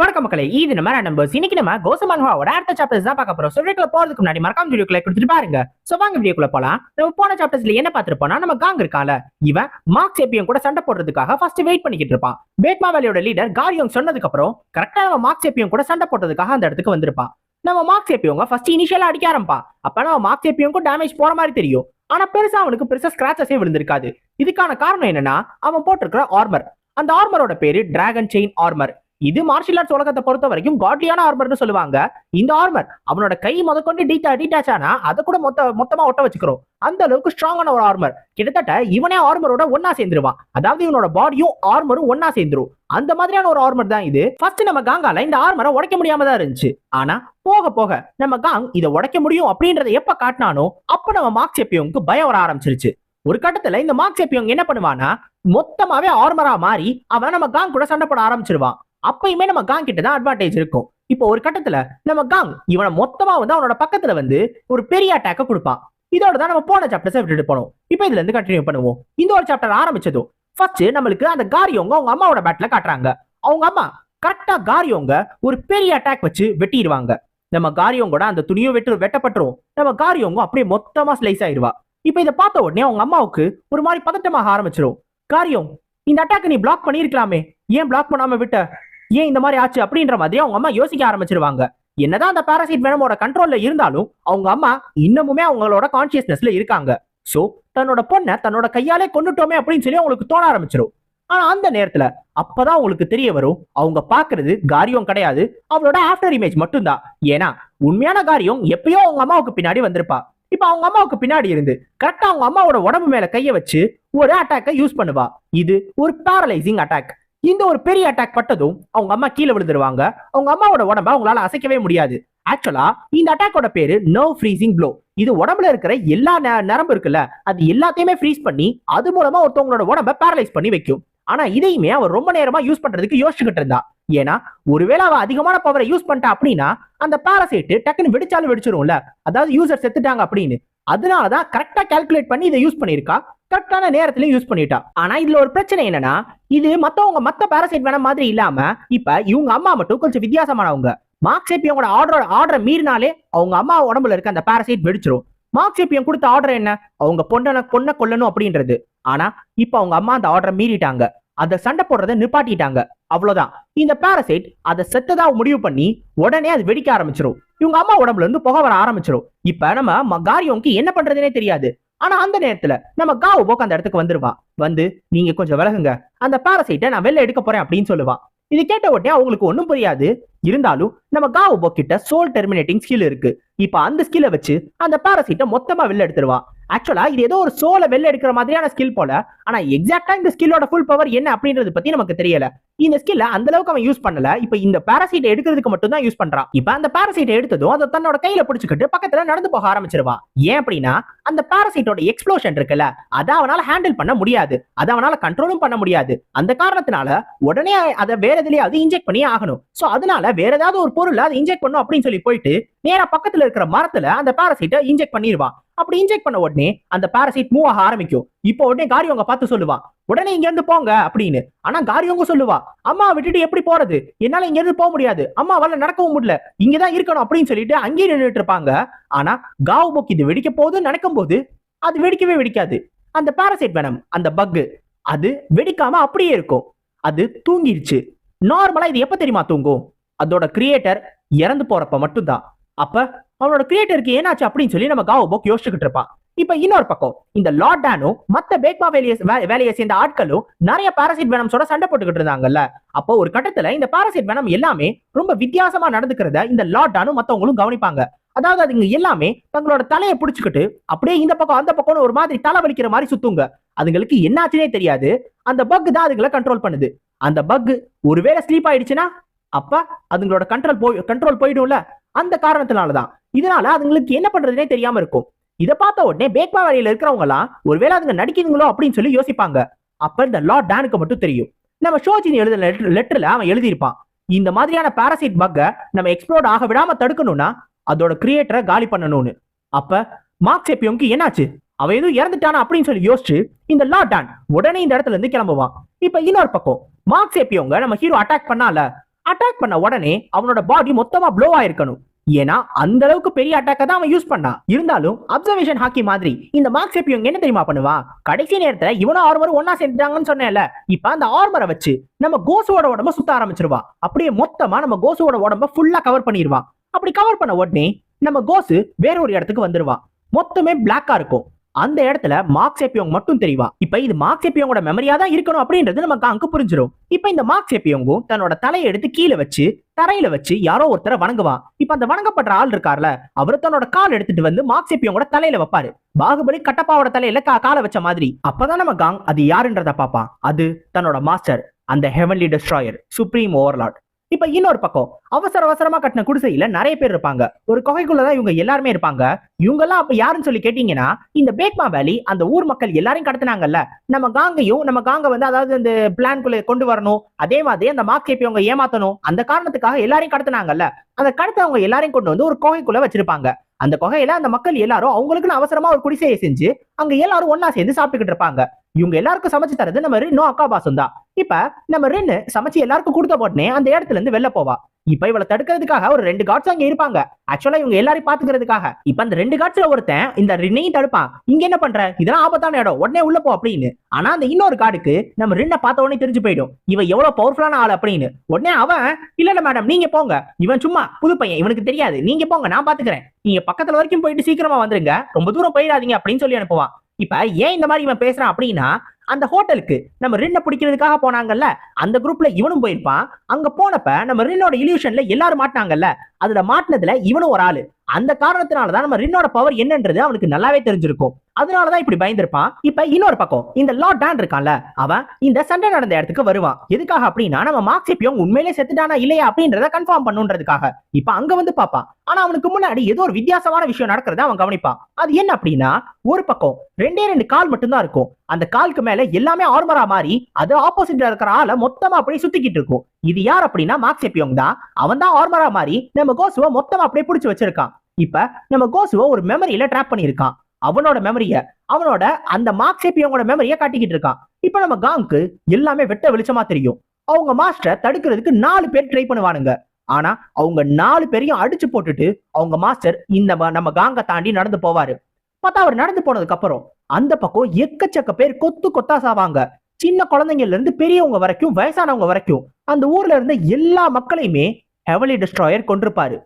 வணக்கம் மக்களே இது நம்ம நம்பர்ஸ் இன்னைக்கு நம்ம கோசமன்ஹாவோட அடுத்த சாப்டர்ஸ் தான் பார்க்க போறோம். ஸோ வீடியோக்குள்ள போறதுக்கு முன்னாடி மறக்காம வீடியோக்குள்ள கொடுத்துட்டு பாருங்க. ஸோ வாங்க வீடியோக்குள்ள போலாம். நம்ம போன சாப்டர்ஸ்ல என்ன பார்த்திருப்போம்னா நம்ம காங் இருக்கால இவன் மார்க்ஸ் ஏபியும் கூட சண்டை போடுறதுக்காக ஃபர்ஸ்ட் வெயிட் பண்ணிக்கிட்டு இருப்பான். பேட்மா வேலையோட லீடர் காரியோங் சொன்னதுக்கு அப்புறம் கரெக்டா நம்ம மார்க்ஸ் ஏபியும் கூட சண்டை போடுறதுக்காக அந்த இடத்துக்கு வந்திருப்பான். நம்ம மார்க்ஸ் ஏபியோங்க ஃபர்ஸ்ட் இனிஷியலா அடிக்க ஆரம்பா அப்ப நம்ம மார்க்ஸ் ஏபியோங்க டேமேஜ் போற மாதிரி தெரியும். ஆனா பெருசா அவனுக்கு பெருசா ஸ்கிராச்சஸே விழுந்திருக்காது. இதுக்கான காரணம் என்னன்னா அவன் போட்டிருக்கிற ஆர்மர் அந்த ஆர்மரோட பேரு டிராகன் செயின் ஆர்மர் இது மார்ஷியல் ஆர்ட்ஸ் உலகத்தை பொறுத்த வரைக்கும் காட்லியான ஆர்மர்னு சொல்லுவாங்க. இந்த ஆர்மர் அவனோட கை முதற்கொண்டு டீட்டா டீட்டாச் ஆனா அதை கூட மொத்த மொத்தமா ஒட்ட வச்சுக்கிறோம். அந்த அளவுக்கு ஸ்ட்ராங்கான ஒரு ஆர்மர் கிட்டத்தட்ட இவனே ஆர்மரோட ஒன்னா சேர்ந்துருவான். அதாவது இவனோட பாடியும் ஆர்மரும் ஒன்னா சேர்ந்துரும். அந்த மாதிரியான ஒரு ஆர்மர் தான் இது. ஃபர்ஸ்ட் நம்ம காங்கால இந்த ஆர்மரை உடைக்க முடியாம தான் இருந்துச்சு. ஆனா போக போக நம்ம காங் இதை உடைக்க முடியும் அப்படின்றத எப்ப காட்டினானோ அப்ப நம்ம மார்க் செப்பியோங்க்கு பயம் வர ஆரம்பிச்சிருச்சு. ஒரு கட்டத்துல இந்த மார்க் செப்பியோங் என்ன பண்ணுவானா மொத்தமாவே ஆர்மரா மாறி அவன் நம்ம காங் கூட சண்டை போட ஆரம்பிச்சிருவான். அப்பயுமே நம்ம காங் கிட்ட தான் அட்வான்டேஜ் இருக்கும். இப்போ ஒரு கட்டத்துல நம்ம காங் இவனை மொத்தமா வந்து அவனோட பக்கத்துல வந்து ஒரு பெரிய அட்டாக்க கொடுப்பான். இதோட தான் நம்ம போன சாப்டர்ஸை விட்டுட்டு போனோம். இப்போ இதுல இருந்து கண்டினியூ பண்ணுவோம். இந்த ஒரு சாப்டர் ஆரம்பிச்சதும் ஃபர்ஸ்ட் நம்மளுக்கு அந்த காரியோங்க அவங்க அம்மாவோட பேட்டில் காட்டுறாங்க. அவங்க அம்மா கரெக்டா காரியோங்க ஒரு பெரிய அட்டாக் வச்சு வெட்டிடுவாங்க. நம்ம காரியோங்கோட அந்த துணியும் வெட்டு வெட்டப்பட்டுரும். நம்ம காரியோங்க அப்படியே மொத்தமா ஸ்லைஸ் ஆயிடுவா. இப்போ இதை பார்த்த உடனே அவங்க அம்மாவுக்கு ஒரு மாதிரி பதட்டமாக ஆரம்பிச்சிடும் காரியம் இந்த அட்டாக் நீ பிளாக் பண்ணியிருக்கலாமே. ஏன் பிளாக் பண்ணாம விட்ட? ஏன் இந்த மாதிரி ஆச்சு அப்படின்ற மாதிரி அவங்க அம்மா யோசிக்க ஆரம்பிச்சிருவாங்க. என்னதான் அந்த பாராசைட் வேணமோட கண்ட்ரோல்ல இருந்தாலும் அவங்க அம்மா இன்னமுமே அவங்களோட கான்சியஸ்னஸ்ல இருக்காங்க. சோ தன்னோட பொண்ணை தன்னோட கையாலே கொண்டுட்டோமே அப்படின்னு சொல்லி அவங்களுக்கு தோண ஆரம்பிச்சிடும் ஆனா அந்த நேரத்துல அப்பதான் உங்களுக்கு தெரிய வரும். அவங்க பாக்குறது காரியம் கிடையாது. அவளோட ஆஃப்டர் இமேஜ் மட்டும்தான். ஏன்னா உண்மையான காரியம் எப்பயோ அவங்க அம்மாவுக்கு பின்னாடி வந்திருப்பா. இப்ப அவங்க அம்மாவுக்கு பின்னாடி இருந்து கரெக்டா அவங்க அம்மாவோட உடம்பு மேல கைய வச்சு ஒரு அட்டாக்கை யூஸ் பண்ணுவா. இது ஒரு பேரலைசிங் அட்டாக் இந்த ஒரு பெரிய அட்டாக் பட்டதும் அவங்க அம்மா கீழே விழுந்துருவாங்க. அவங்க அம்மாவோட உடம்ப அவங்களால அசைக்கவே முடியாது. ஆக்சுவலா இந்த அட்டாக்கோட பேரு நர்வ் ஃப்ரீசிங் ப்ளோ இது உடம்புல இருக்கிற எல்லா ந- நரம்பு இருக்குல்ல அது எல்லாத்தையுமே ஃப்ரீஸ் பண்ணி அது மூலமா ஒருத்தவங்களோட உடம்ப பேரலைஸ் பண்ணி வைக்கும். ஆனா இதையுமே அவர் ரொம்ப நேரமா யூஸ் பண்றதுக்கு யோசிச்சுக்கிட்டு இருந்தா. ஏன்னா ஒருவேளை அவ அதிகமான பவரை யூஸ் பண்ணிட்டா அப்படின்னா அந்த பாரசைட்டு டக்குன்னு வெடிச்சாலும் வெடிச்சிரும்ல. அதாவது யூசர் செத்துட்டாங்க அப்படின்னு. அதனாலதான் கரெக்டா கால்குலேட் பண்ணி இதை யூஸ் பண்ணிருக்கா கரெக்டான நேரத்திலயும் யூஸ் பண்ணிட்டா. ஆனா இதுல ஒரு பிரச்சனை என்னன்னா இது மத்தவங்க மத்த பேரசைட் வேணா மாதிரி இல்லாம இப்ப இவங்க அம்மா மட்டும் கொஞ்சம் வித்தியாசமானவங்க. மார்க்ஸேப்பியோட ஆர்டர் ஆர்டரை மீறினாலே அவங்க அம்மா உடம்புல இருக்க அந்த பேரசைட் வெடிச்சிரும். மார்க்ஸேப்பியம் கொடுத்த ஆர்டர் என்ன? அவங்க பொண்ணனை பொண்ணை கொல்லணும் அப்படின்றது. ஆனா இப்ப அவங்க அம்மா அந்த ஆர்டரை மீறிட்டாங்க. அதை சண்டை போடுறதை நிப்பாட்டிட்டாங்க. அவ்வளவுதான். இந்த பாரசைட் அதை செத்ததா முடிவு பண்ணி உடனே அது வெடிக்க ஆரம்பிச்சிரும். இவங்க அம்மா உடம்புல இருந்து புகை வர ஆரம்பிச்சிரும். இப்ப நம்ம ம- என்ன பண்றதுனே தெரியாது. ஆனா அந்த நேரத்துல நம்ம காவு போக்கு அந்த இடத்துக்கு வந்துருவா. வந்து நீங்க கொஞ்சம் விலகுங்க. அந்த பாரசைட்டை நான் வெளில எடுக்க போறேன் அப்படின்னு சொல்லுவான் இது கேட்ட உடனே அவங்களுக்கு ஒன்றும் புரியாது. இருந்தாலும் நம்ம காவு போக் கிட்ட சோல் டெர்மினேட்டிங் ஸ்கில் இருக்கு. இப்ப அந்த ஸ்கில்லை வச்சு அந்த பாரசைட்டை மொத்தமா வெளில எடுத்துருவான் ஆக்சுவலா இது ஏதோ ஒரு சோலை வெளில எடுக்கிற மாதிரியான ஸ்கில் போல. ஆனா எக்ஸாக்டா இந்த ஸ்கில்லோட ஃபுல் பவர் என்ன அப்படின்றது பத்தி நமக்கு தெரியல. இந்த ஸ்கில்ல அந்த அளவுக்கு அவன் யூஸ் பண்ணல. இப்ப இந்த பாராசைட்டை எடுக்கிறதுக்கு மட்டும் தான் யூஸ் பண்றான். இப்ப அந்த பாராசைட்டை எடுத்ததும் அதை தன்னோட கையில பிடிச்சிக்கிட்டு பக்கத்துல நடந்து போக ஆரம்பிச்சிருவான். ஏன் அப்படின்னா அந்த பாராசைட்டோட எக்ஸ்ப்ளோஷன் இருக்குல்ல அதை அவனால ஹேண்டில் பண்ண முடியாது. அதை அவனால கண்ட்ரோலும் பண்ண முடியாது. அந்த காரணத்தினால உடனே அதை வேற எதுலயாவது இன்ஜெக்ட் பண்ணி ஆகணும். சோ அதனால வேற ஏதாவது ஒரு பொருளை அதை இன்ஜெக்ட் பண்ணும் அப்படின்னு சொல்லி போயிட்டு நேரா பக்கத்துல இருக்கிற மரத்துல அந்த பாராசைட்டை இன்ஜெக்ட் பண்ணிடுவான் அப்படி இன்ஜெக்ட் பண்ண உடனே அந்த பாராசைட் மூவ் ஆக ஆரம்பிக்கும். இப்போ உடனே காரியவங்க பார்த்து சொல்லுவான் உடனே இங்க இருந்து போங்க அப்படின்னு. ஆனா காரியவங்க சொல்லுவா அம்மா விட்டுட்டு எப்படி போறது? என்னால இங்க இருந்து போக முடியாது. அம்மாவால நடக்கவும் முடியல. இங்கதான் இருக்கணும் அப்படின்னு சொல்லிட்டு அங்கேயே நின்றுட்டு இருப்பாங்க. ஆனா காவு போக்கு இது வெடிக்க போகுதுன்னு நினைக்கும் போது அது வெடிக்கவே வெடிக்காது. அந்த பாராசைட் வேனம் அந்த பக்கு அது வெடிக்காம அப்படியே இருக்கும். அது தூங்கிருச்சு. நார்மலா இது எப்ப தெரியுமா தூங்கும்? அதோட கிரியேட்டர் இறந்து போறப்ப மட்டும்தான். அப்ப அவனோட கிரியேட்டருக்கு ஏனாச்சு அப்படின்னு சொல்லி நம்ம காவோ போக் யோசிச்சுக்கிட்டு இருப்பான். இப்ப இன்னொரு பக்கம் இந்த லார்ட் டேனும் மத்த பேக்மா வேலையை வே- வேலையை சேர்ந்த ஆட்களும் நிறைய பாராசைட் வேனம்ஸோட சண்டை போட்டுக்கிட்டு இருந்தாங்கல்ல. அப்போ ஒரு கட்டத்துல இந்த பாராசைட் வேனம் எல்லாமே ரொம்ப வித்தியாசமா நடந்துக்கிறத இந்த லார்ட் டானும் மத்தவங்களும் கவனிப்பாங்க. அதாவது அதுங்க எல்லாமே தங்களோட தலையை பிடிச்சிக்கிட்டு அப்படியே இந்த பக்கம் அந்த பக்கம்னு ஒரு மாதிரி தலை வலிக்கிற மாதிரி சுத்துங்க. அதுங்களுக்கு என்னாச்சுனே தெரியாது. அந்த பக் தான் அதுங்களை கண்ட்ரோல் பண்ணுது. அந்த பக் ஒருவேளை ஸ்லீப் ஆயிடுச்சுன்னா அப்ப அதுங்களோட கண்ட்ரோல் போய் கண்ட்ரோல் போயிடும்ல. அந்த காரணத்தினாலதான். இதனால அதுங்களுக்கு என்ன பண்றதுனே தெரியாம இருக்கும். இதை பார்த்த உடனே பேக்மா வேலையில இருக்கிறவங்க எல்லாம் ஒருவேளை அதுங்க நடிக்குதுங்களோ அப்படின்னு சொல்லி யோசிப்பாங்க. அப்ப இந்த லார்ட் டானுக்கு மட்டும் தெரியும். நம்ம ஷோஜின் எழுத லெட்டர்ல அவன் எழுதியிருப்பான். இந்த மாதிரியான பாராசைட் பக்கை நம்ம எக்ஸ்ப்ளோர்ட் ஆக விடாம தடுக்கணும்னா அதோட கிரியேட்டரை காலி பண்ணணும்னு. அப்ப மார்க் செப்பியோங்க்கு என்னாச்சு? அவன் எதுவும் இறந்துட்டானா அப்படின்னு சொல்லி யோசிச்சு இந்த லார்ட் டான் உடனே இந்த இடத்துல இருந்து கிளம்புவான். இப்ப இன்னொரு பக்கம் மார்க் சேப்பியோங்க நம்ம ஹீரோ அட்டாக் பண்ணால அட்டாக் பண்ண உடனே அவனோட பாடி மொத்தமா ப்ளோ ஆயிருக்கணும். ஏன்னா அந்த அளவுக்கு பெரிய அட்டாக்கை தான் அவன் யூஸ் பண்ணான். இருந்தாலும் அப்சர்வேஷன் ஹாக்கி மாதிரி இந்த மார்க் செப்பியோங் என்ன தெரியுமா பண்ணுவான் கடைசி நேரத்துல இவனும் ஆர்மர் ஒன்னா சேர்ந்துட்டாங்கன்னு சொன்னேன்ல. இப்ப அந்த ஆர்மரை வச்சு நம்ம கோசுவோட உடம்ப சுத்த ஆரம்பிச்சிருவா. அப்படியே மொத்தமா நம்ம கோசுவோட உடம்ப ஃபுல்லா கவர் பண்ணிடுவான் அப்படி கவர் பண்ண உடனே நம்ம கோசு வேற ஒரு இடத்துக்கு வந்துருவான் மொத்தமே பிளாக்கா இருக்கும். அந்த இடத்துல மார்க் சேப்பியோங் மட்டும் தெரியவா இப்ப இது மார்க் சேப்பியோங்கோட மெமரியா தான் இருக்கணும் அப்படின்றது நம்ம காங்கு புரிஞ்சிடும் இப்ப இந்த மார்க் சேப்பியோங்கும் தன்னோட தலையை எடுத்து கீழே வச்சு தரையில வச்சு யாரோ ஒருத்தரை வணங்குவான் இப்ப அந்த வணங்கப்படுற ஆள் இருக்கார்ல அவர் தன்னோட கால் எடுத்துட்டு வந்து மார்க் செப்பியோங்கோட தலையில வைப்பாரு. பாகுபலி கட்டப்பாவோட தலையில கால காலை வச்ச மாதிரி. அப்பதான் நம்ம காங் அது யாருன்றத பாப்பான் அது தன்னோட மாஸ்டர் அந்த ஹெவன்லி டெஸ்ட்ராயர் சுப்ரீம் ஓவர்லாட் இப்ப இன்னொரு பக்கம் அவசர அவசரமா கட்டின குடிசையில நிறைய பேர் இருப்பாங்க. ஒரு குகைக்குள்ளதான் இவங்க எல்லாருமே இருப்பாங்க. இவங்க எல்லாம் அப்ப யாருன்னு சொல்லி கேட்டீங்கன்னா இந்த பேக்மா வேலி அந்த ஊர் மக்கள் எல்லாரையும் கடத்தினாங்கல்ல. நம்ம காங்கையும் நம்ம காங்க வந்து அதாவது இந்த பிளான்குள்ள கொண்டு வரணும். அதே மாதிரி அந்த மார்க் அவங்க ஏமாத்தணும். அந்த காரணத்துக்காக எல்லாரையும் கடத்தினாங்கல்ல. அந்த கடத்தவங்க எல்லாரையும் கொண்டு வந்து ஒரு குகைக்குள்ள வச்சிருப்பாங்க. அந்த குகையில அந்த மக்கள் எல்லாரும் அவங்களுக்குன்னு அவசரமா ஒரு குடிசையை செஞ்சு அங்க எல்லாரும் ஒன்னா சேர்ந்து சாப்பிட்டுக்கிட்டு இருப்பாங்க. இவங்க எல்லாருக்கும் சமைச்சு தரது நம்ம இன்னும் அக்கா பாசம் தான் இப்ப நம்ம ரின்னு சமைச்சு எல்லாருக்கும் கொடுத்த உடனே அந்த இடத்துல இருந்து வெளில போவா. இப்ப இவளை தடுக்கிறதுக்காக ஒரு ரெண்டு காட்ஸ் அங்க இருப்பாங்க. ஆக்சுவலா இவங்க எல்லாரையும் பாத்துக்கிறதுக்காக. இப்ப அந்த ரெண்டு காட்ஸ்ல ஒருத்தன் இந்த ரின்னையும் தடுப்பான். இங்க என்ன பண்ற? இதெல்லாம் ஆபத்தான இடம். உடனே உள்ள போ அப்படின்னு. ஆனா அந்த இன்னொரு காடுக்கு நம்ம ரின்ன பார்த்த உடனே தெரிஞ்சு போயிடும். இவன் எவ்வளவு பவர்ஃபுல்லான ஆள் அப்படின்னு. உடனே அவன் இல்ல இல்ல மேடம் நீங்க போங்க. இவன் சும்மா புது பையன். இவனுக்கு தெரியாது. நீங்க போங்க. நான் பாத்துக்கிறேன். நீங்க பக்கத்துல வரைக்கும் போயிட்டு சீக்கிரமா வந்துருங்க. ரொம்ப தூரம் போயிடாதீங்க அப்படின்னு சொல்லி அனுப்புவான். இப்ப ஏன் இந்த மாதிரி இவன் பேசுறான் அப்படின்னா அந்த ஹோட்டலுக்கு நம்ம ரின்ன பிடிக்கிறதுக்காக போனாங்கல்ல அந்த குரூப்ல இவனும் போயிருப்பான். அங்க போனப்ப நம்ம ரின்னோட இல்யூஷன்ல எல்லாரும் மாட்டினாங்கல்ல அதுல மாட்டினதுல இவனும் ஒரு ஆளு. அந்த காரணத்தினாலதான் நம்ம ரின்னோட பவர் என்னன்றது அவனுக்கு நல்லாவே தெரிஞ்சிருக்கும். அதனாலதான் இப்படி பயந்திருப்பான் இப்ப இன்னொரு பக்கம் இந்த லார்ட் டான் இருக்கான்ல அவன் இந்த சண்டை நடந்த இடத்துக்கு வருவான். எதுக்காக அப்படின்னா நம்ம மார்க் செப்பியோங் உண்மையிலே செத்துட்டானா இல்லையா அப்படின்றத கன்ஃபார்ம் பண்ணுன்றதுக்காக. இப்ப அங்க வந்து பாப்பான் ஆனா அவனுக்கு முன்னாடி ஏதோ ஒரு வித்தியாசமான விஷயம் நடக்கிறத அவன் கவனிப்பான். அது என்ன அப்படின்னா ஒரு பக்கம் ரெண்டே ரெண்டு கால் மட்டும்தான் இருக்கும். அந்த காலுக்கு மேல எல்லாமே ஆர்மரா மாறி அது ஆப்போசிட்ல இருக்கிற ஆளை மொத்தமா அப்படியே சுத்திக்கிட்டு இருக்கும். இது யார் அப்படின்னா மார்க் செப்பியோங் தான். அவன் தான் ஆர்மரா மாறி நம்ம கோசுவை மொத்தமா அப்படியே பிடிச்சி வச்சிருக்கான். இப்ப நம்ம கோசுவை ஒரு மெமரியில ட்ராப் பண்ணியிருக்கான். அவனோட மெமரியை அவனோட அந்த மார்க் சேப்பியவங்களோட மெமரியை காட்டிக்கிட்டு இருக்கான். இப்போ நம்ம காங்க்கு எல்லாமே வெட்ட வெளிச்சமா தெரியும். அவங்க மாஸ்டரை தடுக்கிறதுக்கு நாலு பேர் ட்ரை பண்ணுவானுங்க. ஆனா அவங்க நாலு பேரையும் அடிச்சு போட்டுட்டு அவங்க மாஸ்டர் இந்த ம- நம்ம காங்க தாண்டி நடந்து போவாரு. பார்த்தா அவர் நடந்து போனதுக்கு அப்புறம் அந்த பக்கம் எக்கச்சக்க பேர் கொத்து கொத்தா சாவாங்க சின்ன குழந்தைங்கள்ல இருந்து பெரியவங்க வரைக்கும் வயசானவங்க வரைக்கும் அந்த ஊர்ல இருந்த எல்லா மக்களையுமே ஹெவலி டிஸ்ட்ராயர் கொண்டிருப்பாரு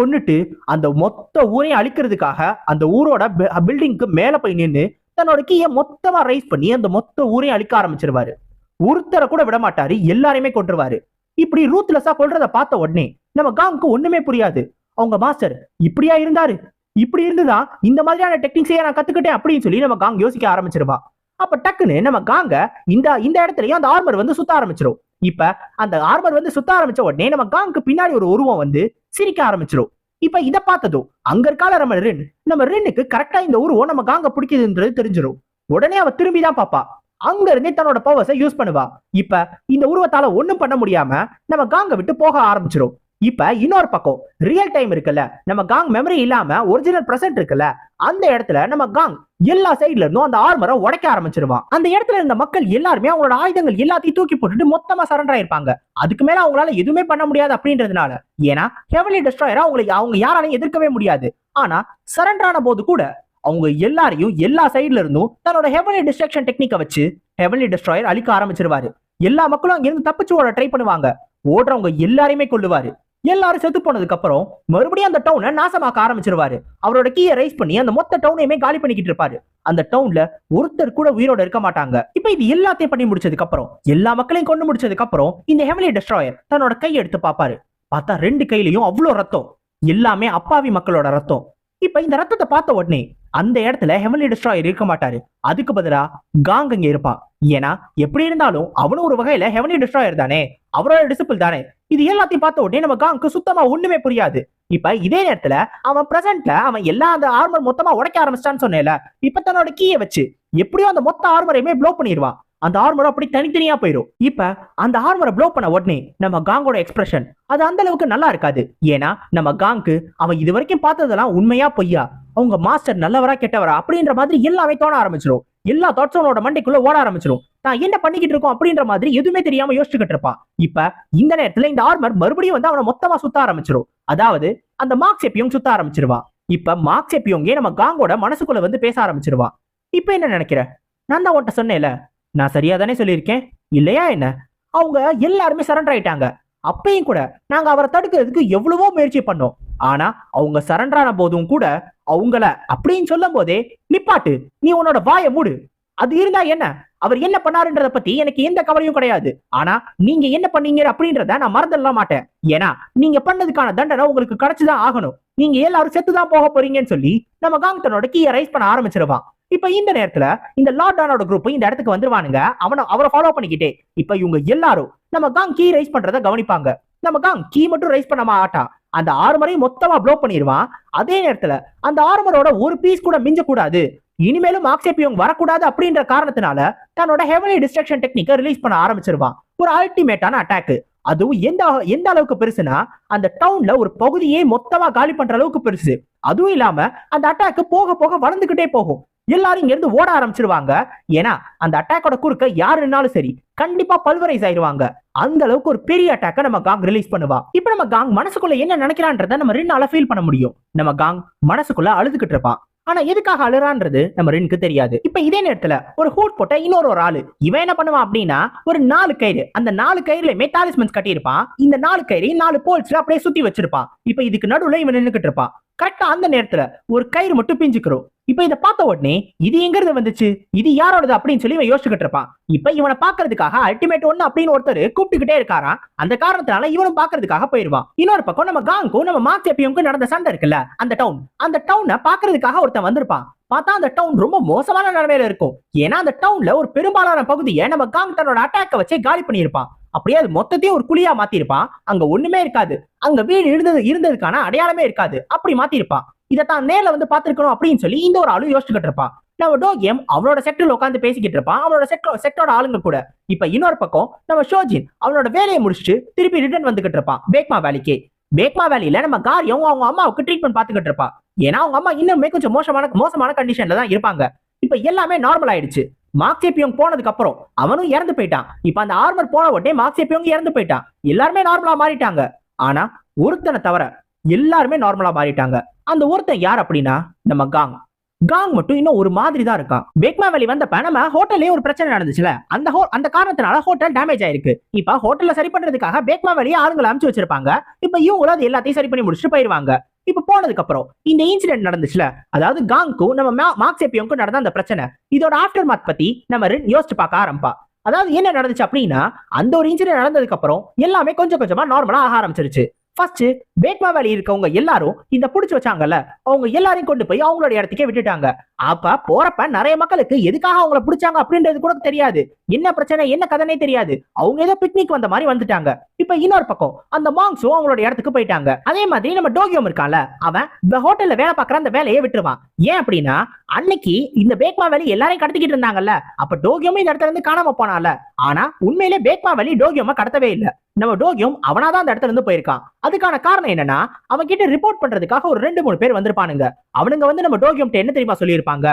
கொன்னுட்டு அந்த மொத்த ஊரையும் அழிக்கிறதுக்காக அந்த ஊரோட பில்டிங்க்கு மேல போய் நின்னு தன்னோட கீயை மொத்தமா ரைஸ் பண்ணி அந்த மொத்த ஊரையும் அழிக்க ஆரம்பிச்சிருவாரு. ஒருத்தரை கூட விட மாட்டாரு எல்லாரையுமே கொண்டுருவாரு இப்படி ரூத்லெஸ்ஸா கொள்றத பார்த்த உடனே நம்ம காங்க்கு ஒண்ணுமே புரியாது. அவங்க மாஸ்டர் இப்படியா இருந்தாரு? இப்படி இருந்துதான் இந்த மாதிரியான டெக்னிக்ஸையே நான் கத்துக்கிட்டேன்? அப்படின்னு சொல்லி நம்ம காங் யோசிக்க ஆரம்பிச்சிருவா. அப்ப டக்குன்னு நம்ம காங்க இந்த இந்த இடத்துலயும் அந்த ஆர்மர் வந்து சுத்த ஆரம்பிச்சிடும் இப்ப அந்த ஆர்மர் வந்து சுத்த ஆரம்பிச்ச உடனே நம்ம காங்க்கு பின்னாடி ஒரு உருவம் வந்து சிரிக்க ஆரம்பிச்சிரும். இப்ப இத பார்த்ததும் அங்க இருக்கால நம்ம ரின் நம்ம ரின்னுக்கு கரெக்டா இந்த உருவம் நம்ம காங்க பிடிக்குதுன்றது தெரிஞ்சிரும். உடனே அவ திரும்பி தான் பாப்பா அங்க இருந்தே தன்னோட பவர்ஸை யூஸ் பண்ணுவா. இப்ப இந்த உருவத்தால ஒண்ணும் பண்ண முடியாம நம்ம காங்க விட்டு போக ஆரம்பிச்சிரும். இப்ப இன்னொரு பக்கம் ரியல் டைம் இருக்குல்ல. நம்ம காங் மெமரி இல்லாம ஒரிஜினல் பிரசன்ட் இருக்குல்ல. அந்த இடத்துல நம்ம காங் எல்லா சைடுல இருந்தும் அந்த ஆர்மரை உடைக்க ஆரம்பிச்சிருவான். அந்த இடத்துல இருந்த மக்கள் எல்லாருமே அவங்களோட ஆயுதங்கள் எல்லாத்தையும் தூக்கி போட்டுட்டு மொத்தமா சரண்டர் ஆயிருப்பாங்க. அதுக்கு மேல அவங்களால எதுவுமே பண்ண முடியாது அப்படின்றதுனால. ஏன்னா ஹெவலி டெஸ்ட்ராயரா அவங்களுக்கு அவங்க யாராலையும் எதிர்க்கவே முடியாது. ஆனா சரண்டர் ஆன போது கூட அவங்க எல்லாரையும் எல்லா சைடுல இருந்தும் தன்னோட ஹெவலி டிஸ்ட்ரக்ஷன் டெக்னிக்கை வச்சு ஹெவலி டெஸ்ட்ராயர் அழிக்க ஆரம்பிச்சிருவாரு. எல்லா மக்களும் அங்கிருந்து தப்பிச்சு ஓட ட்ரை பண்ணுவாங்க. ஓடுறவங்க எல்லாரையுமே கொள்ளுவாரு எல்லாரும் செத்து போனதுக்கு அப்புறம் மறுபடியும் அந்த டவுனை நாசமாக்க ஆரம்பிச்சிருவாரு. அவரோட கீயை ரைஸ் பண்ணி அந்த மொத்த டவுனையுமே காலி பண்ணிக்கிட்டு இருப்பாரு. அந்த டவுன்ல ஒருத்தர் கூட உயிரோட இருக்க மாட்டாங்க. இப்ப இது எல்லாத்தையும் பண்ணி முடிச்சதுக்கு அப்புறம் எல்லா மக்களையும் கொண்டு முடிச்சதுக்கு அப்புறம் இந்த ஹெவலி டெஸ்ட்ராயர் தன்னோட கை எடுத்து பார்ப்பாரு. பார்த்தா ரெண்டு கையிலையும் அவ்வளோ ரத்தம். எல்லாமே அப்பாவி மக்களோட ரத்தம். இப்ப இந்த ரத்தத்தை பார்த்த உடனே அந்த இடத்துல ஹெவலி டெஸ்ட்ராயர் இருக்க மாட்டாரு. அதுக்கு பதிலா காங் அங்க இருப்பான். ஏன்னா எப்படி இருந்தாலும் அவனும் ஒரு வகையில ஹெவனி டிஸ்ட்ராயர் தானே. அவரோட டிசிபிள் தானே. இது எல்லாத்தையும் பார்த்த உடனே நம்ம காங்க்கு சுத்தமா ஒண்ணுமே புரியாது. இப்ப இதே நேரத்துல அவன் பிரசன்ட்ல அவன் எல்லா அந்த ஆர்மர் மொத்தமா உடைக்க ஆரம்பிச்சிட்டான்னு சொன்னேல இப்ப தன்னோட கீயை வச்சு எப்படியோ அந்த மொத்த ஆர்மரையுமே ப்ளோ பண்ணிடுவான். அந்த ஆர்மர் அப்படி தனித்தனியா போயிடும். இப்ப அந்த ஆர்மரை ப்ளோ பண்ண உடனே நம்ம காங்கோட எக்ஸ்பிரஷன் அது அந்த அளவுக்கு நல்லா இருக்காது. ஏன்னா நம்ம காங்க்கு அவன் இது வரைக்கும் பார்த்ததெல்லாம் உண்மையா பொய்யா? அவங்க மாஸ்டர் நல்லவரா கெட்டவரா? அப்படின்ற மாதிரி எல்லாமே தோண ஆரம்பிச்சிடும் எல்லா தாட்ஸும் அவனோட மண்டைக்குள்ள ஓட ஆரம்பிச்சிடும் தான் என்ன பண்ணிக்கிட்டு இருக்கோம் அப்படின்ற மாதிரி எதுவுமே தெரியாம யோசிச்சுக்கிட்டு இருப்பான். இப்ப இந்த நேரத்துல இந்த ஆர்மர் மறுபடியும் வந்து அவனை மொத்தமா சுத்த ஆரம்பிச்சிடும் அதாவது அந்த மார்க்ஸ் எப்பியும் சுத்த ஆரம்பிச்சிருவான் இப்ப மார்க்ஸ் எப்பியோங்கே நம்ம காங்கோட மனசுக்குள்ள வந்து பேச ஆரம்பிச்சிருவான் இப்ப என்ன நினைக்கிற? நான் தான் உன்ட்ட சொன்னேன்ல. நான் சரியா தானே சொல்லியிருக்கேன்? இல்லையா என்ன? அவங்க எல்லாருமே சரண்டர் ஆயிட்டாங்க. அப்பயும் கூட நாங்க அவரை தடுக்கிறதுக்கு எவ்வளவோ முயற்சி பண்ணோம். ஆனா அவங்க சரண்டர் ஆன போதும் கூட அவங்கள அப்படின்னு சொல்லும் போதே நிப்பாட்டு நீ உன்னோட வாய மூடு. அது இருந்தா என்ன? அவர் என்ன பண்ணாருன்றத பத்தி எனக்கு எந்த கவலையும் கிடையாது. ஆனா நீங்க என்ன பண்ணீங்க அப்படின்றத நான் மறந்துடலாம் மாட்டேன். ஏன்னா நீங்க பண்ணதுக்கான தண்டனை உங்களுக்கு கிடைச்சுதான் ஆகணும். நீங்க எல்லாரும் செத்துதான் போக போறீங்கன்னு சொல்லி நம்ம காங்கத்தனோட கீயை ரைஸ் பண்ண ஆரம்பிச்சிருவான். இப்ப இந்த நேரத்துல இந்த லாக்டவுனோட குரூப் இந்த இடத்துக்கு வந்துருவானுங்க. அவனை அவரை ஃபாலோ பண்ணிக்கிட்டே இப்ப இவங்க எல்லாரும் நம்ம காங் கீ ரைஸ் பண்றத கவனிப்பாங்க. நம்ம காங் கீ மட்டும் ரைஸ் பண்ண மாட்டான். அந்த ஆர்மரையும் மொத்தமா ப்ளோ பண்ணிடுவான் அதே நேரத்துல அந்த ஆர்மரோட ஒரு பீஸ் கூட மிஞ்ச கூடாது. இனிமேலும் ஆக்சேபியோங் வரக்கூடாது அப்படின்ற காரணத்தினால தன்னோட ஹெவலி டிஸ்ட்ரக்ஷன் டெக்னிக்கை ரிலீஸ் பண்ண ஆரம்பிச்சிருவான். ஒரு அல்டிமேட்டான அட்டாக் அதுவும் எந்த எந்த அளவுக்கு பெருசுனா அந்த டவுன்ல ஒரு பகுதியே மொத்தமா காலி பண்ற அளவுக்கு பெருசு. அதுவும் இல்லாம அந்த அட்டாக்கு போக போக வளர்ந்துகிட்டே போகும். எல்லாரும் இங்க இருந்து ஓட ஆரம்பிச்சிருவாங்க. ஏன்னா அந்த அட்டாக்கோட குறுக்க யார் நின்னாலும் சரி கண்டிப்பா பல்வரைஸ் ஆயிருவாங்க. அந்த அளவுக்கு ஒரு பெரிய அட்டாக்கை நம்ம காங் ரிலீஸ் பண்ணுவா. இப்ப நம்ம காங் மனசுக்குள்ள என்ன நினைக்கிறான்றத நம்ம ரெண்டு ஃபீல் பண்ண முடியும். நம்ம காங் மனசுக்குள்ள அழுதுகிட்டு இருப்பான் ஆனா எதுக்காக அழுறான்றது நம்ம ரெண்டுக்கு தெரியாது. இப்ப இதே நேரத்துல ஒரு ஹூட் போட்ட இன்னொரு ஒரு ஆளு. இவன் என்ன பண்ணுவான் அப்படின்னா ஒரு நாலு கயிறு. அந்த நாலு கயிறுலயுமே டாலிஸ்மென்ஸ் கட்டியிருப்பான். இந்த நாலு கயிறு நாலு போல்ஸ்ல அப்படியே சுத்தி வச்சிருப்பான். இப்ப இதுக்கு நடுவுல இவன் நின்னுகிட்டு இருப்பான். கரெக்டா அந்த நேரத்துல ஒரு கயிறு மட்டும் பிஞ்சுக்கிறோம். இப்ப இதை பார்த்த உடனே இது எங்கிறது வந்துச்சு? இது யாரோடது அப்படின்னு சொல்லி இவன் யோசிச்சுக்கிட்டு இருப்பான். இப்ப இவனை பாக்குறதுக்காக அல்டிமேட் ஒன்னு அப்படின்னு ஒருத்தர் கூப்பிட்டுக்கிட்டே இருக்காராம். அந்த காரணத்தினால இவனும் பாக்குறதுக்காக போயிருவான். இன்னொரு பக்கம் நம்ம காங்கும் நம்ம மார்க்சேப்பியமுக்கும் நடந்த சண்டை இருக்குல்ல அந்த டவுன் அந்த டவுனை பாக்குறதுக்காக ஒருத்தன் வந்திருப்பான். பார்த்தா அந்த டவுன் ரொம்ப மோசமான நிலைமையில இருக்கும். ஏன்னா அந்த டவுன்ல ஒரு பெரும்பாலான பகுதியை நம்ம காங் தன்னோட அட்டாக்க வச்சே காலி பண்ணியிருப்பான். அப்படியே அது மொத்தத்தையும் ஒரு குழியா மாத்திருப்பான். அங்க ஒண்ணுமே இருக்காது. அங்க வீடு இருந்தது இருந்ததுக்கான அடையாளமே இருக்காது. அப்படி மாத்திருப்பான். இதை தான் நேர்ல வந்து பாத்துருக்கணும் அப்படின்னு சொல்லி இந்த ஒரு ஆளு யோசிச்சுக்கிட்டு இருப்பான். நம்ம டோகியம் அவனோட செக்டர்ல உட்காந்து பேசிக்கிட்டு இருப்பான். அவனோட செக்டர் செக்டோட ஆளுங்க கூட. இப்ப இன்னொரு பக்கம் நம்ம ஷோஜின் அவனோட வேலையை முடிச்சுட்டு திருப்பி ரிட்டர்ன் வந்துகிட்டு இருப்பான். பேக்மா வேலைக்கு. பேக்மா வேலையில நம்ம காரியம் அவங்க அம்மாவுக்கு ட்ரீட்மெண்ட் பாத்துக்கிட்டு இருப்பா ஏன்னா அவங்க அம்மா இன்னுமே கொஞ்சம் மோசமான மோசமான கண்டிஷன்ல தான் இருப்பாங்க. இப்ப எல்லாமே நார்மல் ஆயிடுச்சு. மார்க்சேபியோங் போனதுக்கு அப்புறம் அவனும் இறந்து போயிட்டான். இப்ப அந்த ஆர்மர் போன உடனே மார்க்சேப்பியோங் இறந்து போயிட்டான். எல்லாருமே நார்மலா மாறிட்டாங்க. ஆனா ஒருத்தனை தவிர எல்லாருமே நார்மலா மாறிட்டாங்க. அந்த ஒருத்தன் யார் அப்படின்னா நம்ம காங். காங் மட்டும் இன்னும் ஒரு மாதிரி தான் இருக்கான். பேக்மா வேலி வந்தப்ப நம்ம ஹோட்டல்லே ஒரு பிரச்சனை நடந்துச்சுல. அந்த ஹோ அந்த காரணத்தினால ஹோட்டல் டேமேஜ் ஆயிருக்கு. இப்ப ஹோட்டல்ல சரி பண்றதுக்காக பேக்மா வேலியை ஆளுங்களை அனுப்பிச்சு வச்சிருப்பாங்க. இப்ப இவங்களும் அது எல்லாத்தையும் சரி பண்ணி முடிச்சுட்டு போயிருவாங்க. இப்ப போனதுக்கு அப்புறம் இந்த இன்சிடென்ட் நடந்துச்சுல அதாவது காங்க்கும் நம்ம மா- மார்க்சேப்பியோங்க்கும் நடந்த அந்த பிரச்சனை இதோட ஆஃப்டர் மாத் பத்தி நம்ம யோசிச்சு பார்க்க ஆரம்பா அதாவது என்ன நடந்துச்சு அப்படின்னா அந்த ஒரு இன்சிடென்ட் நடந்ததுக்கு அப்புறம் எல்லாமே கொஞ்சம் கொஞ்சமா நார்மலா ஆக ஆரம்பிச்சிருச்சு. ஃபர்ஸ்ட் பேக்மா வேலி இருக்கவங்க எல்லாரும் இந்த புடிச்சு வச்சாங்கல்ல அவங்க எல்லாரையும் கொண்டு போய் அவங்களோட இடத்துக்கே விட்டுட்டாங்க. அப்ப போறப்ப நிறைய மக்களுக்கு எதுக்காக அவங்கள பிடிச்சாங்க அப்படின்றது கூட தெரியாது. என்ன பிரச்சனை என்ன கதனே தெரியாது. அவங்க ஏதோ பிக்னிக் வந்த மாதிரி வந்துட்டாங்க. இப்ப இன்னொரு பக்கம் அந்த மாங்ஸும் அவங்களோட இடத்துக்கு போயிட்டாங்க. அதே மாதிரி நம்ம டோகியோம் இருக்கான்ல அவன் இந்த ஹோட்டல்ல வேலை பாக்குற அந்த வேலையை விட்டுருவான். ஏன் அப்படின்னா அன்னைக்கு இந்த பேக்மா வேலி எல்லாரையும் கடத்திக்கிட்டு இருந்தாங்கல்ல அப்ப டோகியோமும் இந்த இடத்துல இருந்து காணாம போனால ஆனா உண்மையிலே பேக்மா வேலி டோகியோம கடத்தவே இல்ல. நம்ம டோகியோம் அவனாதான் அந்த இடத்துல இருந்து போயிருக்கான். அதுக்கான காரணம் என்னன்னா அவன் கிட்ட ரிப்போர்ட் பண்றதுக்காக ஒரு ரெண்டு மூணு பேர் வந்திருப்பானுங்க. அவனுங்க வந்து நம்ம டோகியோம் என்ன தெரியுமா இருப்பாங்க.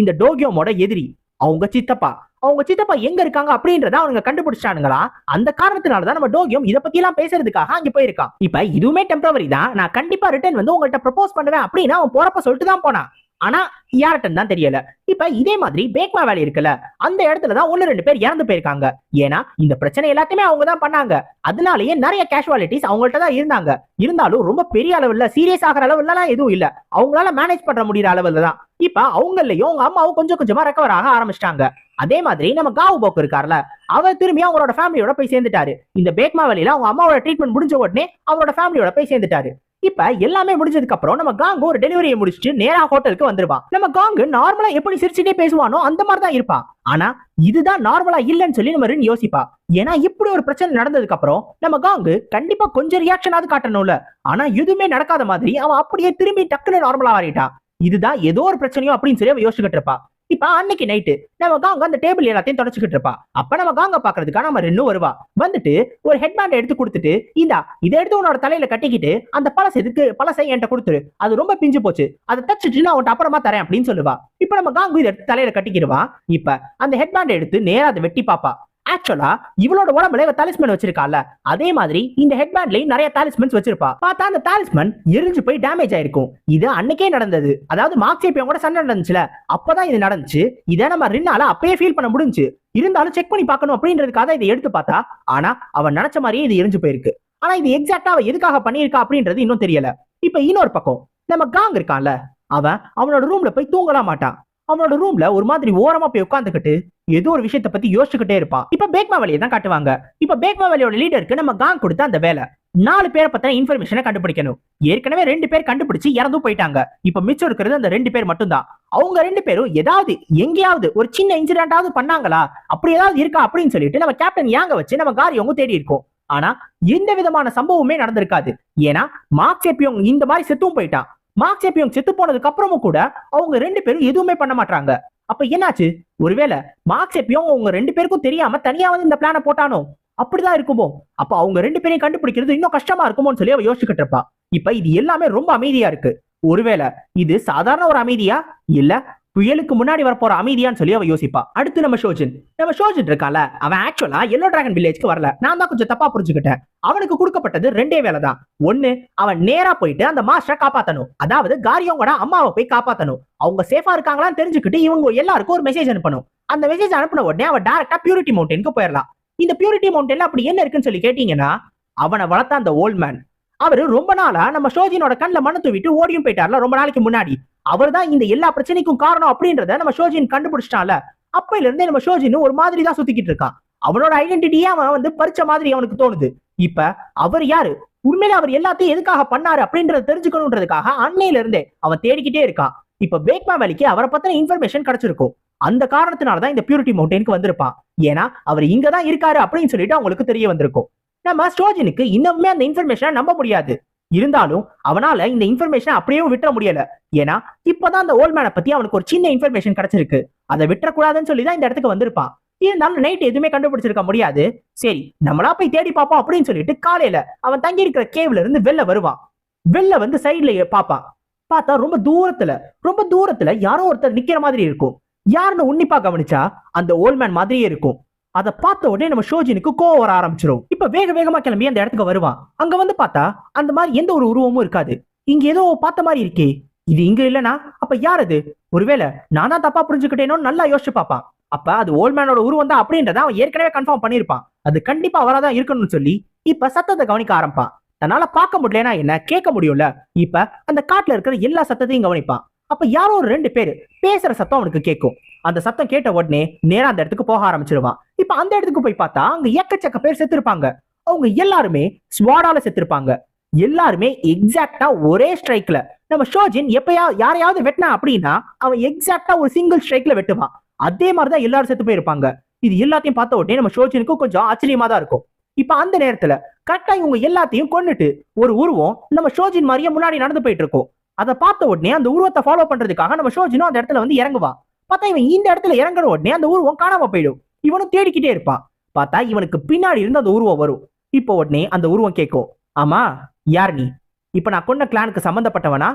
இந்த டோகியோமோட எதிரி அவங்க சித்தப்பா. அவங்க சித்தப்பா எங்க இருக்காங்க அப்படின்றத அவங்க கண்டுபிடிச்சானுங்களா அந்த காரணத்தினாலதான் நம்ம டோகியம் இத பத்தி எல்லாம் பேசுறதுக்காக அங்க போயிருக்கான். இப்ப இதுவுமே டெம்பரவரி தான். நான் கண்டிப்பா ரிட்டர்ன் வந்து உங்கள்கிட்ட ப்ரப்போஸ் பண்ணுவேன் அப்படின்னு அவன் போறப்ப சொல்லிட்டு தான் போனான். ஆனா யார்கிட்ட தான் தெரியல. இப்ப இதே மாதிரி பேக்மா வேலை இருக்குல்ல அந்த இடத்துல தான் ஒன்னு ரெண்டு பேர் இறந்து போயிருக்காங்க. ஏன்னா இந்த பிரச்சனை எல்லாத்தையுமே அவங்க தான் பண்ணாங்க. அதனாலயே நிறைய கேஷுவாலிட்டிஸ் அவங்கள்ட்ட தான் இருந்தாங்க. இருந்தாலும் ரொம்ப பெரிய அளவுல சீரியஸ் ஆகிற அளவுல எதுவும் இல்ல. அவங்களால மேனேஜ் பண்ற முடியற அளவுல தான். இப்ப அவங்களையும் அவங்க அம்மாவும் கொஞ்சம் கொஞ்சமா ரெக்கவர் ஆக ஆரம்பிச்சிட்டாங்க. அதே மாதிரி நம்ம காவு போக்கு இருக்கார்ல அவர் திரும்பி அவங்களோட ஃபேமிலியோட போய் சேர்ந்துட்டாரு. இந்த பேக்மா வேலையில அவங்க அம்மாவோட ட்ரீட்மெண்ட் முடிஞ்ச உடனே அவரோட ஃபேமிலியோட போய் சேர்ந்துட்டாரு. இப்ப எல்லாமே முடிஞ்சதுக்கு அப்புறம் நம்ம காங்கு ஒரு டெலிவரியை முடிச்சுட்டு நேரா ஹோட்டலுக்கு வந்துருவான் நம்ம காங்கு நார்மலா எப்படி சிரிச்சுட்டே பேசுவானோ அந்த மாதிரி தான் இருப்பான் ஆனா இதுதான் நார்மலா இல்லைன்னு சொல்லி நம்ம ரின் யோசிப்பா. ஏன்னா இப்படி ஒரு பிரச்சனை நடந்ததுக்கு அப்புறம் நம்ம காங்கு கண்டிப்பா கொஞ்சம் ரியாக்ஷனாவது காட்டணும்ல. ஆனா எதுவுமே நடக்காத மாதிரி அவன் அப்படியே திரும்பி டக்குன்னு நார்மலா ஆறிட்டான் இதுதான் ஏதோ ஒரு பிரச்சனையோ அப்படின்னு சொல்லி அவன் யோசிச்சுக்கிட்டு இருப்பான் இப்ப அன்னைக்கு நைட்டு நம்ம காங்க அந்த டேபிள் எல்லாத்தையும் தொடச்சுக்கிட்டு இருப்பா. அப்ப நம்ம காங்க பாக்குறதுக்காக நம்ம ரெண்டும் வருவா. வந்துட்டு ஒரு ஹெட்பேண்ட் எடுத்து கொடுத்துட்டு இந்தா இதை எடுத்து உன்னோட தலையில கட்டிக்கிட்டு அந்த பழச எதுக்கு பழசை என்கிட்ட கொடுத்துரு. அது ரொம்ப பிஞ்சு போச்சு. அதை தச்சுட்டு நான் உன்ட்ட அப்புறமா தரேன் அப்படின்னு சொல்லுவா. இப்ப நம்ம காங்கு இதை எடுத்து தலையில கட்டிக்கிடுவா. இப்ப அந்த ஹெட்பேண்ட் எடுத்து நேரா அதை வெட்டி பாப்பா ஆக்சுவலா இவளோட உடம்புல இவ தாலிஸ்மன் வச்சிருக்கால அதே மாதிரி இந்த ஹெட்பேண்ட்லயும் நிறைய தாலிஸ்மன்ஸ் வச்சிருப்பா. பார்த்தா அந்த தாலிஸ்மன் எரிஞ்சு போய் டேமேஜ் ஆயிருக்கும். இது அன்னைக்கே நடந்தது. அதாவது மார்க்ஸேப்பியம் கூட சண்டை நடந்துச்சுல. அப்பதான் இது நடந்துச்சு. இதை நம்ம ரின்னால அப்பயே ஃபீல் பண்ண முடிஞ்சு இருந்தாலும் செக் பண்ணி பார்க்கணும் அப்படின்றதுக்காக இதை எடுத்து பார்த்தா ஆனா அவன் நினைச்ச மாதிரியே இது எரிஞ்சு போயிருக்கு. ஆனா இது எக்ஸாக்டா அவ எதுக்காக பண்ணியிருக்கா அப்படின்றது இன்னும் தெரியல. இப்ப இன்னொரு பக்கம் நம்ம காங் இருக்கான்ல. அவன் அவனோட ரூம்ல போய் தூங்கலாம் மாட்டான். அவனோட ரூம்ல ஒரு மாதிரி ஓரமா போய் உட்காந்துக்கிட்டு ஏதோ ஒரு விஷயத்த பத்தி யோசிச்சுக்கிட்டே இருப்பான் இப்ப பேக்மா வேலையை தான் காட்டுவாங்க. இப்ப பேக்மா வேலையோட லீடருக்கு நம்ம காங் கொடுத்த அந்த வேலை. நாலு பேரை பத்தின இன்ஃபர்மேஷனை கண்டுபிடிக்கணும். ஏற்கனவே ரெண்டு பேர் கண்டுபிடிச்சு இறந்து போயிட்டாங்க. இப்ப மிச்சம் இருக்கிறது அந்த ரெண்டு பேர் மட்டும்தான். அவங்க ரெண்டு பேரும் ஏதாவது எங்கேயாவது ஒரு சின்ன இன்சிடென்டாவது பண்ணாங்களா? அப்படி ஏதாவது இருக்கா அப்படின்னு சொல்லிட்டு நம்ம கேப்டன் யாங்க வச்சு நம்ம காரியவங்க தேடி இருக்கோம். ஆனா எந்த விதமான சம்பவமே நடந்திருக்காது. ஏன்னா மார்க் சேப்பியோங் இந்த மாதிரி செத்தும் போயிட்டான். மார்க் சேப்பியோங் செத்து போனதுக்கு அப்புறமும் கூட அவங்க ரெண்டு பேரும் எதுவுமே பண்ண மாட்டாங்க அப்ப என்னாச்சு? ஒருவேளை மார்க் எப்பயும் அவங்க ரெண்டு பேருக்கும் தெரியாம தனியா வந்து இந்த பிளான போட்டானோ? அப்படிதான் இருக்குமோ? அப்ப அவங்க ரெண்டு பேரையும் கண்டுபிடிக்கிறது இன்னும் கஷ்டமா இருக்குமோன்னு சொல்லி அவ யோசிச்சுக்கிட்டு இருப்பா. இப்ப இது எல்லாமே ரொம்ப அமைதியா இருக்கு. ஒருவேளை இது சாதாரண ஒரு அமைதியா? இல்ல புயலுக்கு முன்னாடி வரப்போற அமைதியான்னு சொல்லி அவ யோசிப்பா. அடுத்து நம்ம ஷோஜின். நம்ம ஷோஜின் இருக்கால அவன் ஆக்சுவலா எல்லோ டிராகன் வில்லேஜ்க்கு வரல. நான் தான் கொஞ்சம் தப்பா புரிஞ்சுக்கிட்டேன். அவனுக்கு கொடுக்கப்பட்டது ரெண்டே வேலை தான். ஒண்ணு அவன் நேரா போயிட்டு அந்த மாஸ்டரை காப்பாத்தணும். அதாவது காரியவங்களோட அம்மாவை போய் காப்பாத்தணும். அவங்க சேஃபா இருக்காங்களான்னு தெரிஞ்சுக்கிட்டு இவங்க எல்லாருக்கும் ஒரு மெசேஜ் அனுப்பணும். அந்த மெசேஜ் அனுப்பின உடனே அவன் டேரக்டா பியூரிட்டி மவுண்டனுக்கு போயிடலாம். இந்த பியூரிட்டி மவுண்டன்ல அப்படி என்ன இருக்குன்னு சொல்லி கேட்டீங்கன்னா அவனை வளர்த்த அந்த ஓல்ட் மேன் அவரு ரொம்ப நாளா நம்ம ஷோஜினோட கண்ணில் மண்ணு தூவிட்டு ஓடியும் போயிட்டார்ல ரொம்ப நாளைக்கு முன்னாடி. அவர் தான் இந்த எல்லா பிரச்சனைக்கும் காரணம் அப்படின்றத நம்ம ஷோஜின் கண்டுபிடிச்சிட்டான்ல. அப்பையில இருந்தே நம்ம ஷோஜின் ஒரு மாதிரி தான் சுத்திக்கிட்டு இருக்கான். அவனோட ஐடென்டிட்டியே அவன் வந்து பறிச்ச மாதிரி அவனுக்கு தோணுது. இப்ப அவர் யாரு? உண்மையில அவர் எல்லாத்தையும் எதுக்காக பண்ணாரு அப்படின்றத தெரிஞ்சுக்கணுன்றதுக்காக அன்னையில இருந்தே அவன் தேடிக்கிட்டே இருக்கான். இப்ப பேக்மா வேலைக்கு அவரை பத்தின இன்ஃபர்மேஷன் கிடைச்சிருக்கும். அந்த காரணத்தினாலதான் இந்த பியூரிட்டி மவுண்டனுக்கு வந்திருப்பான். ஏன்னா அவர் இங்கதான் இருக்காரு அப்படின்னு சொல்லிட்டு அவங்களுக்கு தெரிய வந்திருக்கும். நம்ம ஸ்டோஜினுக்கு இன்னுமே அந்த இன்ஃபர்மேஷனை நம்ப முடியாது. இருந்தாலும் அவனால இந்த இன்ஃபர்மேஷனை அப்படியே விட்டுற முடியல. ஏன்னா இப்பதான் அந்த ஓல்ட் மேனை பத்தி அவனுக்கு ஒரு சின்ன இன்ஃபர்மேஷன் கிடைச்சிருக்கு. அதை விட்டுறக்கூடாதுன்னு சொல்லி தான் இந்த இடத்துக்கு வந்திருப்பான். இருந்தாலும் நைட் எதுவுமே கண்டுபிடிச்சிருக்க முடியாது. சரி நம்மளா போய் தேடி பார்ப்போம் அப்படின்னு சொல்லிட்டு காலையில அவன் தங்கி இருக்கிற கேவ்ல இருந்து வெளில வருவான். வெளில வந்து சைட்ல பாப்பான் பார்த்தா ரொம்ப தூரத்துல ரொம்ப தூரத்துல யாரோ ஒருத்தர் நிக்கிற மாதிரி இருக்கும். யாருன்னு உன்னிப்பா கவனிச்சா? அந்த ஓல்ட் மேன் மாதிரியே இருக்கும். அதை பார்த்த உடனே நம்ம ஷோஜினுக்கு கோவம் வர ஆரம்பிச்சிடும் இப்ப வேக வேகமா கிளம்பி அந்த இடத்துக்கு வருவான் அங்க வந்து பார்த்தா அந்த மாதிரி எந்த ஒரு உருவமும் இருக்காது. இங்க ஏதோ பார்த்த மாதிரி இருக்கே. இது இங்க இல்லனா அப்ப யார் அது? ஒருவேளை நான் தான் தப்பா புரிஞ்சுக்கிட்டேனோ நல்லா யோசிச்சு பார்ப்பான் அப்ப அது ஓல்மேனோட உருவம் தான் அப்படின்றத அவன் ஏற்கனவே கன்ஃபார்ம் பண்ணிருப்பான் அது கண்டிப்பா அவராதான் இருக்கணும்னு சொல்லி இப்ப சத்தத்தை கவனிக்க ஆரம்பிப்பான். தன்னால பார்க்க முடியலனா என்ன? கேட்க முடியும்ல. இப்ப அந்த காட்டுல இருக்கிற எல்லா சத்தத்தையும் கவனிப்பான். அப்ப யாரோ ஒரு ரெண்டு பேர் பேசுற சத்தம் அவனுக்கு கேட்கும். அந்த சத்தம் கேட்ட உடனே நேரா அந்த இடத்துக்கு போக ஆரம்பிச்சிருவான். இப்ப அந்த இடத்துக்கு போய் பார்த்தா அங்க எக்கச்சக்க பேர் செத்துருப்பாங்க. அவங்க எல்லாருமே ஸ்வாடால செத்துருப்பாங்க. எல்லாருமே எக்ஸாக்டா ஒரே ஸ்ட்ரைக்ல நம்ம ஷோஜின் எப்பயா யாரையாவது வெட்டினா அப்படின்னா அவன் எக்ஸாக்டா ஒரு சிங்கிள் ஸ்ட்ரைக்ல வெட்டுவான். அதே மாதிரிதான் எல்லாரும் செத்து போயிருப்பாங்க. இது எல்லாத்தையும் பார்த்த உடனே நம்ம ஷோஜினுக்கும் கொஞ்சம் ஆச்சரியமா தான் இருக்கும். இப்ப அந்த நேரத்துல கரெக்டா இவங்க எல்லாத்தையும் கொண்டுட்டு ஒரு உருவம் நம்ம ஷோஜின் மாதிரியே முன்னாடி நடந்து போயிட்டு இருக்கும். அதை பார்த்த உடனே அந்த உருவத்தை ஃபாலோ பண்றதுக்காக நம்ம ஷோஜினும் அந்த இடத்துல வந்து இறங்குவான். பார்த்தா இவன் இந்த இடத்துல இறங்குற உடனே அந்த உருவம் காணாம போயிடும். இவனும் தேடிக்கிட்டே இருப்பான். பார்த்தா இவனுக்கு பின்னாடி இருந்து அந்த உருவம் வரும். இப்போ உடனே அந்த உருவம் கேட்கும். ஆமா யார் நீ? இப்ப நான் கொன்ன கிளானுக்கு சம்பந்தப்பட்டவனா?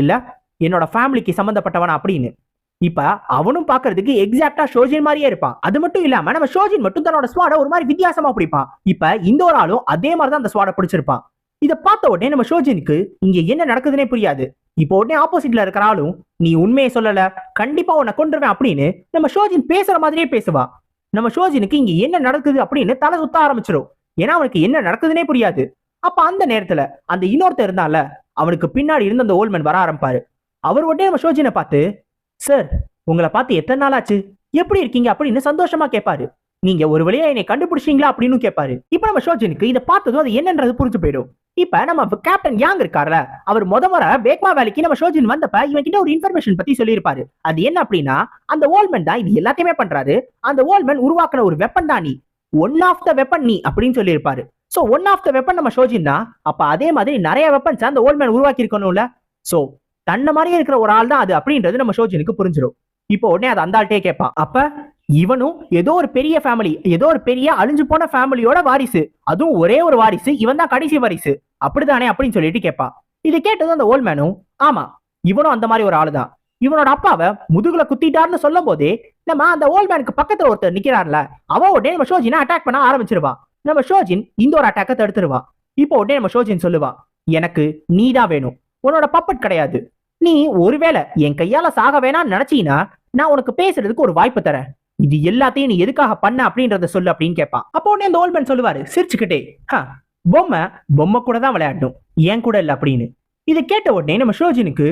இல்ல என்னோட ஃபேமிலிக்கு சம்பந்தப்பட்டவனா? அப்படின்னு. இப்ப அவனும் பாக்குறதுக்கு எக்ஸாக்டா ஷோஜின் மாதிரியே இருப்பான். அது மட்டும் இல்லாம நம்ம ஷோஜின் மட்டும் தன்னோட ஸ்வாட ஒரு மாதிரி வித்தியாசமா பிடிப்பான். இப்ப இந்த ஒரு ஆளும் அதே மாதிரி தான் அந்த ஸ்வாட பிடிச்சிருப்பான். இதை பார்த்த உடனே நம்ம ஷோஜினுக்கு இங்க என்ன நடக்குதுன்னே புரியாது. இப்போ உடனே ஆப்போசிட்ல இருக்கிற ஆளும் நீ உண்மையை சொல்லல கண்டிப்பா உன்னை கொண்டுருவேன் அப்படின்னு நம்ம ஷோஜின் பேசுற மாதிரியே பேசுவா. நம்ம ஷோஜினுக்கு இங்க என்ன நடக்குது அப்படின்னு தலை சுத்த ஆரம்பிச்சிடும் ஏன்னா அவனுக்கு என்ன நடக்குதுன்னே புரியாது. அப்ப அந்த நேரத்துல அந்த இன்னொருத்தர் இருந்தால அவனுக்கு பின்னாடி இருந்த அந்த ஓல்மேன் வர ஆரம்பிப்பாரு. அவர் உடனே நம்ம ஷோஜினை பார்த்து சார் உங்களை பார்த்து எத்தனை நாள் ஆச்சு? எப்படி இருக்கீங்க? அப்படின்னு சந்தோஷமா கேட்பாரு. நீங்க ஒரு வழியா என்னை கண்டுபிடிச்சீங்களா? அப்படின்னு கேட்பாரு. இப்ப நம்ம ஷோஜனுக்கு இதை பார்த்ததும் அது என்னன்றது புரிஞ்சு போயிடும். இப்ப நம்ம கேப்டன் யாங் இருக்காருல அவர் முத முறை பேக்மா வேலைக்கு நம்ம ஷோஜின் வந்தப்ப இவன் கிட்ட ஒரு இன்ஃபர்மேஷன் பத்தி சொல்லியிருப்பாரு. அது என்ன அப்படின்னா அந்த ஓல்மேன் தான் இது எல்லாத்தையுமே பண்றாரு. அந்த ஓல்மேன் உருவாக்குன ஒரு வெப்பன் தான் நீ. ஒன் ஆஃப் த வெப்பன் நீ அப்படின்னு சொல்லியிருப்பாரு. So one of the weapon நம்ம ஷோஜின் தான். அப்ப அதே மாதிரி நிறைய வெப்பன்ஸ் அந்த ஓல்மேன் உருவாக்கி இருக்கணும்ல சோ தன்னை மாதிரியே இருக்கிற ஒரு ஆள் தான் அது அப்படின்றது நம்ம ஷோஜினுக்கு புரிஞ்சிடும் இப்போ உடனே அது அந்த ஆள்கிட்டே கேட்பான். அப்ப இவனும் ஏதோ ஒரு பெரிய ஃபேமிலி ஏதோ ஒரு பெரிய அழிஞ்சு போன ஃபேமிலியோட வாரிசு. அதுவும் ஒரே ஒரு வாரிசு இவன் தான் கடைசி வாரிசு. அப்படிதானே அப்படின்னு சொல்லிட்டு கேட்பா. இது கேட்டதும் அந்த ஓல்ட் மேனும் ஆமா இவனும் அந்த மாதிரி ஒரு ஆளுதான். இவனோட அப்பாவை முதுகுல குத்திட்டாருன்னு சொல்லும் போதே நம்ம அந்த ஓல்ட் மேனுக்கு பக்கத்துல ஒருத்தர் நிக்கிறான்ல அவ உடனே நம்ம ஷோஜினை அட்டாக் பண்ண ஆரம்பிச்சிருவா. நம்ம ஷோஜின் இந்த ஒரு அட்டாக்கை தடுத்துருவா. இப்போ உடனே நம்ம ஷோஜின் சொல்லுவா எனக்கு நீதான் வேணும். உன்னோட பப்பட் கிடையாது. நீ ஒருவேளை என் கையால சாக வேணாம்னு நினைச்சீங்கன்னா நான் உனக்கு பேசுறதுக்கு ஒரு வாய்ப்பு தரேன். இது எல்லாத்தையும் நீ எதுக்காக பண்ண அப்படின்றத சொல்லு அப்படின்னு கேட்பான் அப்போ உடனே அந்த ஓல்மேன் சொல்லுவாரு சிரிச்சுக்கிட்டே பொம்மை பொம்மை கூட தான் விளையாடணும். ஏன் கூட இல்ல அப்படின்னு. இதை கேட்ட உடனே நம்ம ஷோஜினுக்கு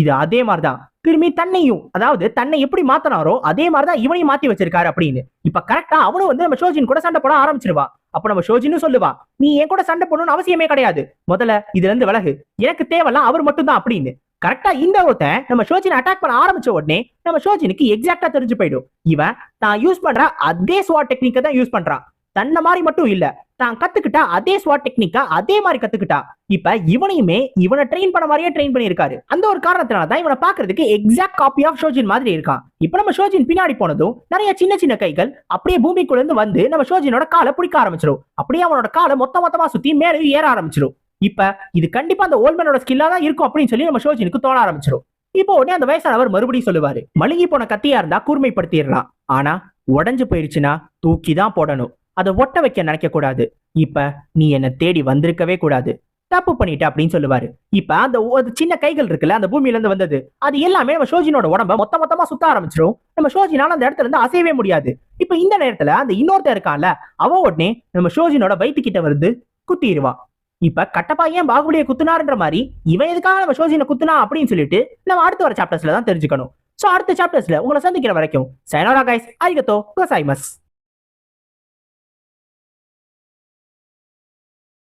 இது அதே மாதிரிதான். திரும்பி தன்னையும் அதாவது தன்னை எப்படி மாத்தினாரோ அதே மாதிரி தான் இவனையும் மாத்தி வச்சிருக்காரு அப்படின்னு. இப்ப கரெக்டா அவனும் வந்து நம்ம ஷோஜின் கூட சண்டை போட ஆரம்பிச்சிருவா. அப்ப நம்ம ஷோஜினும் சொல்லுவா நீ என் கூட சண்டை போடணும்னு அவசியமே கிடையாது. முதல்ல இதுல இருந்து விலகு. எனக்கு தேவைலாம் அவர் மட்டும் தான் அப்படின்னு கரெக்டா இந்த ஒருத்தன் நம்ம ஷோஜினை அட்டாக் பண்ண ஆரம்பிச்ச உடனே நம்ம ஷோஜினுக்கு எக்ஸாக்டா தெரிஞ்சு போயிடும். இவன் தான் யூஸ் பண்ற அதே ஸ்வாட் டெக்னிக்கை தான் யூஸ் பண்றான். தன்னை மாதிரி மட்டும் இல்ல. தான் கத்துக்கிட்டா அதே ஸ்வாட் டெக்னிக்கா அதே மாதிரி கத்துக்கிட்டா. இப்ப இவனையுமே இவனை ட்ரெயின் பண்ண மாதிரியே ட்ரெயின் பண்ணியிருக்காரு. அந்த ஒரு காரணத்தினால தான் இவனை பாக்குறதுக்கு எக்ஸாக்ட் காப்பி ஆஃப் ஷோஜின் மாதிரி இருக்கான். இப்ப நம்ம ஷோஜின் பின்னாடி போனதும் நிறைய சின்ன சின்ன கைகள் அப்படியே பூமிக்குள்ள இருந்து வந்து நம்ம ஷோஜினோட காலை பிடிக்க ஆரம்பிச்சிடும் அப்படியே அவனோட காலை மொத்த மொத்தமா சுத்தி மேலே ஏற ஆரம்பிச்சிடும் இப்ப இது கண்டிப்பா அந்த ஓல்மேனோட ஸ்கில்லா தான் இருக்கும் அப்படின்னு சொல்லி நம்ம ஷோஜினுக்கு தோண ஆரம்பிச்சிடும் இப்போ உடனே அந்த வயசானவர் மறுபடியும் சொல்லுவாரு. மழுங்கி போன கத்தியா இருந்தா கூர்மைப்படுத்திடலாம். ஆனா உடைஞ்சு போயிருச்சுன்னா தூக்கி தான் போடணும். அதை ஒட்ட வைக்க நினைக்க கூடாது. இப்ப நீ என்ன தேடி வந்திருக்கவே கூடாது. தப்பு பண்ணிட்ட அப்படின்னு சொல்லுவாரு. இப்ப அந்த சின்ன கைகள் இருக்குல்ல அந்த பூமியில இருந்து வந்தது அது எல்லாமே நம்ம ஷோஜினோட உடம்ப மொத்த மொத்தமா சுத்த ஆரம்பிச்சிடும் நம்ம ஷோஜினால அந்த இடத்துல இருந்து அசையவே முடியாது. இப்ப இந்த நேரத்துல அந்த இன்னொருத்தன் இருக்கான்ல அவ உடனே நம்ம ஷோஜினோட வயிற்றுக்கிட்ட வந்து குத்திடுவா இப்ப கட்டப்பா ஏன் பாகுபலியை குத்துனாருன்ற மாதிரி இவன் எதுக்காக நம்ம ஷோஜினை குத்துனா அப்படின்னு சொல்லிட்டு நம்ம அடுத்த வர சாப்டர்ஸ்ல தான் தெரிஞ்சுக்கணும். சோ அடுத்த சாப்டர்ஸ்ல உங்களை சந்திக்கிற வரைக்கும் சைனோரா கைஸ் அரிகத்தோ கோசாய்மஸ்